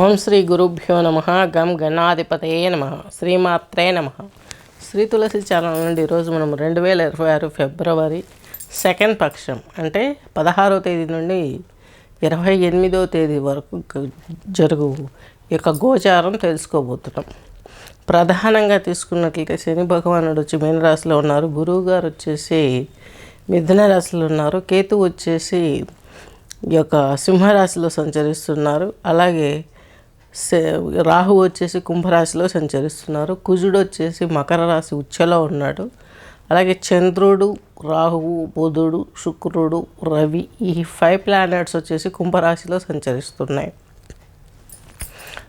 ఓం శ్రీ గురుభ్యో నమ గం గణాధిపతయే నమ శ్రీమాత్రే నమ. శ్రీ తులసి ఛానల్ నుండి ఈరోజు మనం రెండు వేల ఇరవై ఆరు ఫిబ్రవరి సెకండ్ పక్షం అంటే పదహారో తేదీ నుండి ఇరవై ఎనిమిదో తేదీ వరకు జరుగు ఈ యొక్క గోచారం తెలుసుకోబోతున్నాం. ప్రధానంగా తీసుకున్నట్లయితే శని భగవానుడు వచ్చి మీనరాశిలో ఉన్నారు గురువు గారు వచ్చేసి మిథున రాశిలో ఉన్నారు కేతు వచ్చేసి ఈ యొక్క సింహరాశిలో సంచరిస్తున్నారు అలాగే రాహు వచ్చేసి కుంభరాశిలో సంచరిస్తున్నారు. కుజుడు వచ్చేసి మకర రాశి ఉచ్చలో ఉన్నాడు. అలాగే చంద్రుడు రాహువు బుధుడు శుక్రుడు రవి ఈ ఫైవ్ ప్లానెట్స్ వచ్చేసి కుంభరాశిలో సంచరిస్తున్నాయి.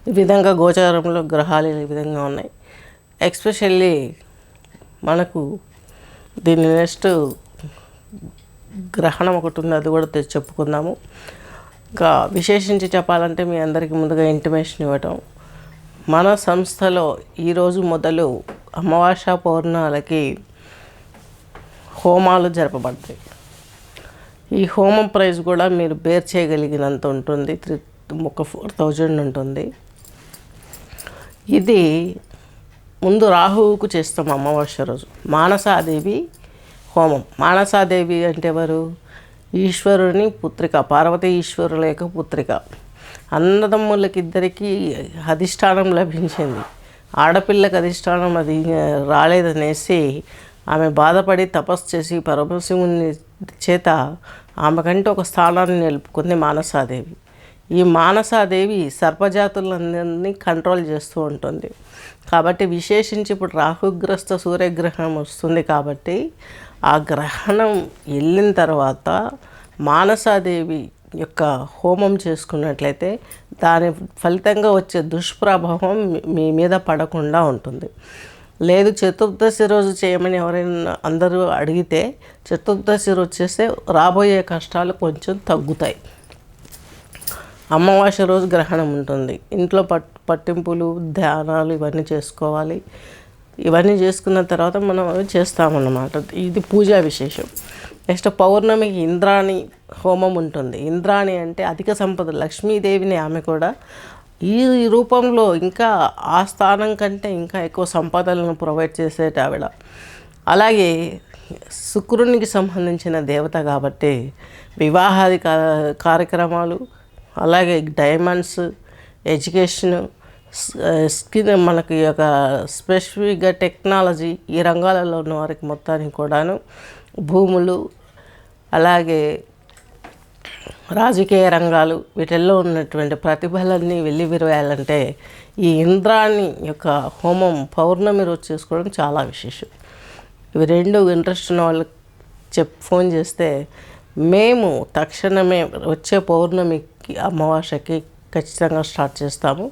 ఈ విధంగా గోచారంలో గ్రహాలు ఈ విధంగా ఉన్నాయి. ఎక్స్పెషల్లీ మనకు దీని నెక్స్ట్ గ్రహణం ఒకటి ఉంది అది కూడా చెప్పుకుందాము. ఇంకా విశేషించి చెప్పాలంటే మీ అందరికీ ముందుగా ఇంటిమేషన్ ఇవ్వటం. మన సంస్థలో ఈరోజు మొదలు అమావాస్య పౌర్ణాలకి హోమాలు జరపబడతాయి ఈ హోమం ప్రైస్ కూడా మీరు బేర్ చేయగలిగినంత ఉంటుంది. త్రీ ఒక ఫోర్ థౌజండ్ ఉంటుంది. ఇది ముందు రాహువుకు చేస్తాం అమావాస్య రోజు. మానసాదేవి హోమం. మానసాదేవి అంటే ఎవరు? ఈశ్వరుని పుత్రిక పార్వతీ ఈశ్వరుల యొక్క పుత్రిక. అన్నదమ్ములకిద్దరికి అధిష్టానం లభించింది. ఆడపిల్లకి అధిష్టానం అది రాలేదనేసి ఆమె బాధపడి తపస్సు చేసి పరమశివుని చేత ఆమెకంటే ఒక స్థానాన్ని నిలుపుకుంది మానసాదేవి. ఈ మానసాదేవి సర్పజాతులందరినీ కంట్రోల్ చేస్తూ ఉంటుంది. కాబట్టి విశేషించి ఇప్పుడు రాహుగ్రస్త సూర్యగ్రహణం వస్తుంది కాబట్టి ఆ గ్రహణం వెళ్ళిన తర్వాత మానసాదేవి యొక్క హోమం చేసుకున్నట్లయితే దాని ఫలితంగా వచ్చే దుష్ప్రభావం మీ- మీద పడకుండా ఉంటుంది. లేదు చతుర్దశి రోజు చేయమని ఎవరైనా అందరూ అడిగితే చతుర్దశి రోజు చేస్తే రాబోయే కష్టాలు కొంచెం తగ్గుతాయి. అమావాస్య రోజు గ్రహణం ఉంటుంది. ఇంట్లో పట్ పట్టింపులు ధ్యానాలు ఇవన్నీ చేసుకోవాలి. ఇవన్నీ చేసుకున్న తర్వాత మనం అవి చేస్తామన్నమాట. ఇది పూజా విశేషం. నెక్స్ట్ పౌర్ణమికి ఇంద్రాణి హోమం ఉంటుంది. ఇంద్రాణి అంటే అధిక సంపద. లక్ష్మీదేవిని ఆమె కూడా ఈ రూపంలో ఇంకా ఆ స్థానం కంటే ఇంకా ఎక్కువ సంపదలను ప్రొవైడ్ చేసేట ఆవిడ. అలాగే శుక్రునికి సంబంధించిన దేవత కాబట్టి వివాహాది కార్యక్రమాలు అలాగే డైమండ్స్ ఎడ్యుకేషన్ స్కిన్ మనకి ఒక స్పెసిఫిక్గా టెక్నాలజీ ఈ రంగాలలో ఉన్న వారికి మొత్తానికి కూడాను భూములు అలాగే రాజకీయ రంగాలు వీటిల్లో ఉన్నటువంటి ప్రతిభలన్నీ వెళ్ళి విరవేయాలంటే ఈ ఇంద్రాణి యొక్క హోమం పౌర్ణమి రోజు చేసుకోవడం చాలా విశేషం. ఇవి రెండు ఇంట్రెస్ట్ ఉన్న వాళ్ళకి చెప్ ఫోన్ చేస్తే మేము తక్షణమే వచ్చే పౌర్ణమికి అమావాస్యకి ఖచ్చితంగా స్టార్ట్ చేస్తాము.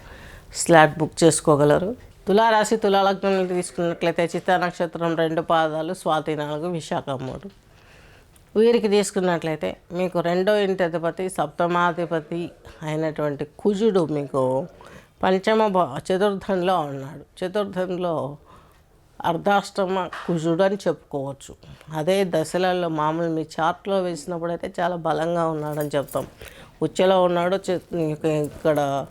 స్లాట్ బుక్ చేసుకోగలరు. తులారాశి తులాలగ్నం తీసుకున్నట్లయితే చిత్తా నక్షత్రం రెండు పాదాలు స్వాతి నాలుగు విశాఖ మూడు. వీరికి తీసుకున్నట్లయితే మీకు రెండో ఇంటి అధిపతి సప్తమాధిపతి అయినటువంటి కుజుడు మీకు పంచమ చతుర్థంలో ఉన్నాడు. చతుర్థంలో అర్ధాష్టమ కుజుడు అని చెప్పుకోవచ్చు. అదే దశలలో మామూలు మీ చార్ట్లో వేసినప్పుడు అయితే చాలా బలంగా ఉన్నాడని చెప్తాం. ఉచ్చలో ఉన్నాడు ఇక్కడ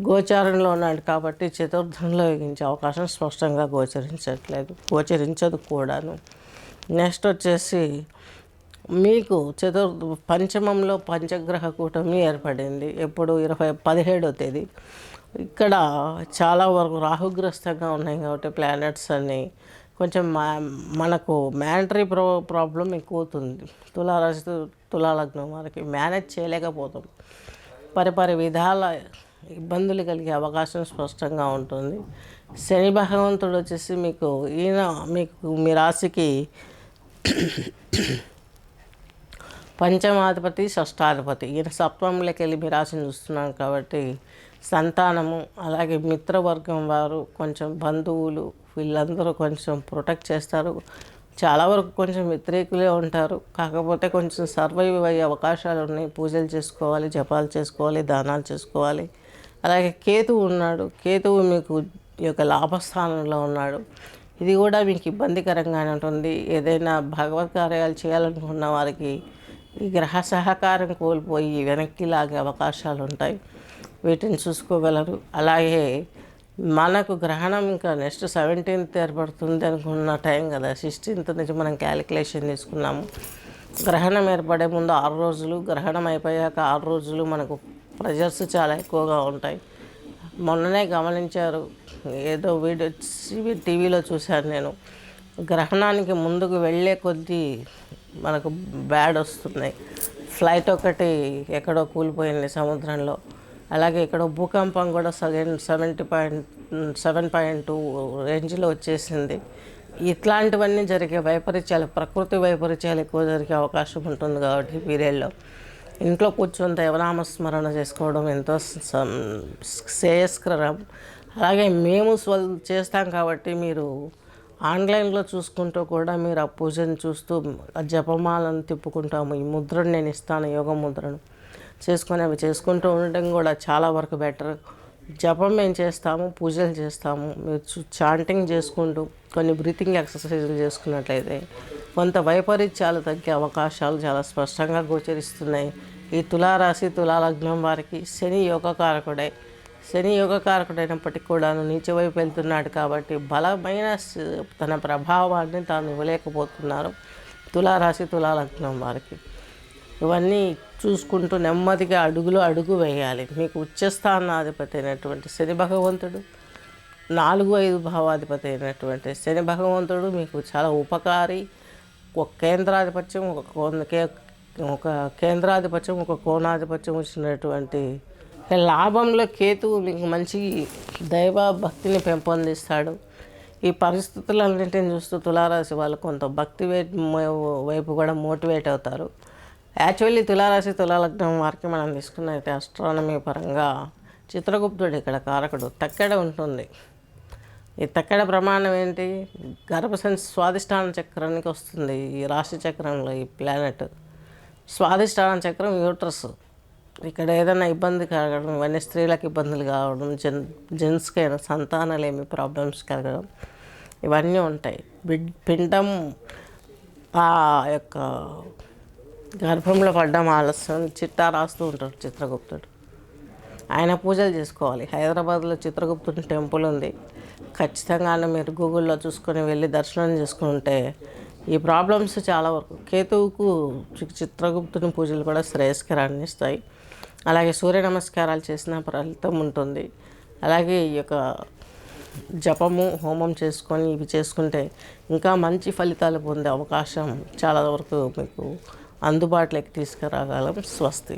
గోచారంలో ఉన్నాడు కాబట్టి చతుర్థంలో యోగించే అవకాశం స్పష్టంగా గోచరించట్లేదు. గోచరించదు కూడాను. నెక్స్ట్ వచ్చేసి మీకు చతుర్ పంచమంలో పంచగ్రహ కూటమి ఏర్పడింది. ఎప్పుడు? ఇరవై పదిహేడో తేదీ. ఇక్కడ చాలా వరకు రాహుగ్రస్తంగా ఉన్నాయి కాబట్టి ప్లానెట్స్ అన్నీ. కొంచెం మా మనకు మ్యాంటరీ ప్రో ప్రాబ్లం ఎక్కువ అవుతుంది. తులారాశి తులాలగ్నం వారికి మేనేజ్ చేయలేకపోతాం. పరిపరి విధాల ఇబ్బందులు కలిగే అవకాశం స్పష్టంగా ఉంటుంది. శని భగవంతుడు వచ్చేసి మీకు ఈయన మీకు మీ రాశికి పంచమాధిపతి షష్టాధిపతి. ఈయన సప్తమంలోకి వెళ్ళి మీ రాశిని చూస్తున్నాం కాబట్టి సంతానము అలాగే మిత్రవర్గం వారు కొంచెం బంధువులు వీళ్ళందరూ కొంచెం ప్రొటెక్ట్ చేస్తారు. చాలా వరకు కొంచెం వ్యతిరేకులే ఉంటారు. కాకపోతే కొంచెం సర్వైవ్ అయ్యే అవకాశాలు ఉన్నాయి. పూజలు చేసుకోవాలి జపాలు చేసుకోవాలి దానాలు చేసుకోవాలి. అలాగే కేతువు ఉన్నాడు. కేతువు మీకు యొక్క లాభస్థానంలో ఉన్నాడు. ఇది కూడా మీకు ఇబ్బందికరంగానే ఉంటుంది. ఏదైనా భగవత్ కార్యాలు చేయాలనుకున్న వారికి ఈ గ్రహ సహకారం కోల్పోయి వెనక్కి లాగే అవకాశాలు ఉంటాయి. వీటిని చూసుకోగలరు. అలాగే మనకు గ్రహణం ఇంకా నెక్స్ట్ సెవెంటీన్త్ ఏర్పడుతుంది అనుకున్న టైం కదా. సిక్స్టీన్త్ నుంచి మనం క్యాలిక్యులేషన్ తీసుకున్నాము. గ్రహణం ఏర్పడే ముందు ఆరు రోజులు గ్రహణం అయిపోయాక ఆరు రోజులు మనకు ప్రెజర్స్ చాలా ఎక్కువగా ఉంటాయి. మొన్ననే గమనించారు. ఏదో వీడియో టీవీలో చూశాను నేను. గ్రహణానికి ముందుకు వెళ్ళే కొద్దీ మనకు బ్యాడ్ వస్తున్నాయి. ఫ్లైట్ ఒకటి ఎక్కడో కూలిపోయింది సముద్రంలో. అలాగే ఇక్కడ భూకంపం కూడా seven seventy point seven point two రేంజ్లో వచ్చేసింది. ఇట్లాంటివన్నీ జరిగే వైపరీత్యాలు ప్రకృతి వైపరీత్యాలు ఎక్కువ జరిగే అవకాశం ఉంటుంది కాబట్టి పీరియడ్లో ఇంట్లో కూర్చొని దేవనామస్మరణ చేసుకోవడం ఎంతో సం- శ్రేయస్కరం. అలాగే మేము స్వ చేస్తాం కాబట్టి మీరు ఆన్లైన్లో చూసుకుంటూ కూడా మీరు ఆ పూజను చూస్తూ ఆ జపమాలను తిప్పుకుంటాము. ఈ ముద్రను నేను ఇస్తాను యోగ ముద్రను. చేసుకొని అవి చేసుకుంటూ ఉండటం కూడా చాలా వరకు బెటర్. జపం మేము చేస్తాము పూజలు చేస్తాము. మీరు చాంటింగ్ చేసుకుంటూ కొన్ని బ్రీతింగ్ ఎక్సర్సైజులు చేసుకున్నట్లయితే కొంత వైపరీత్యాలు తగ్గే అవకాశాలు చాలా స్పష్టంగా గోచరిస్తున్నాయి. ఈ తులారాశి తులాలగ్నం వారికి శని యోగకారకుడై. శని యోగకారకుడైనప్పటికీ కూడాను నీచ వైపు వెళ్తున్నాడు కాబట్టి బలమైన తన ప్రభావాన్ని తాను ఇవ్వలేకపోతున్నారు తులారాశి తులాలగ్నం వారికి. ఇవన్నీ చూసుకుంటూ నెమ్మదిగా అడుగులు అడుగు వేయాలి. మీకు ఉచ్చస్థానాధిపతి అయినటువంటి శని భగవంతుడు నాలుగు ఐదు భావాధిపతి అయినటువంటి శని భగవంతుడు మీకు చాలా ఉపకారి ఒక కేంద్రాధిపత్యం ఒక కోన కే- ఒక కేంద్రాధిపత్యం ఒక కోణాధిపత్యం వచ్చినటువంటి లాభంలో కేతువు మీకు మంచి దైవ భక్తిని పెంపొందిస్తాడు. ఈ పరిస్థితులన్నింటిని చూస్తూ తులారాశి వాళ్ళు కొంత భక్తి వైపు కూడా మోటివేట్ అవుతారు. యాక్చువల్లీ తులారాశి తులాలగ్నం వారికి మనం తీసుకున్నైతే అస్ట్రానమీ పరంగా చిత్రగుప్తుడు ఇక్కడ కారకుడు తక్కెడ ఉంటుంది. ఈ తక్కడ ప్రమాణం ఏంటి? గర్భసంచి స్వాదిష్టాన చక్రానికి వస్తుంది. ఈ రాశి చక్రంలో ఈ ప్లానెట్ స్వాదిష్టాన చక్రం యూట్రస్ ఇక్కడ ఏదైనా ఇబ్బంది కలగడం ఇవన్నీ స్త్రీలకు ఇబ్బందులు కావడం జెన్ జెంట్స్కైనా సంతానాలేమి ప్రాబ్లమ్స్ కలగడం ఇవన్నీ ఉంటాయి. బిడ్ పిండం ఆ యొక్క గర్భంలో పడ్డం ఆలస్యం చిట్టా రాస్తూ ఉంటాడు చిత్రగుప్తుడు. ఆయన పూజలు చేసుకోవాలి. హైదరాబాద్లో చిత్రగుప్తుడి టెంపుల్ ఉంది. ఖచ్చితంగానే మీరు గూగుల్లో చూసుకొని వెళ్ళి దర్శనం చేసుకుంటే ఈ ప్రాబ్లమ్స్ చాలా వరకు కేతువుకు చిత్రగుప్తుని పూజలు కూడా శ్రేయస్కరాన్ని ఇస్తాయి అలాగే సూర్య నమస్కారాలు చేసిన ఫలితం ఉంటుంది. అలాగే ఈ యొక్క జపము హోమం చేసుకొని ఇవి చేసుకుంటే ఇంకా మంచి ఫలితాలు పొందే అవకాశం చాలా వరకు మీకు అందుబాటులోకి తీసుకురాగలం. స్వస్తి.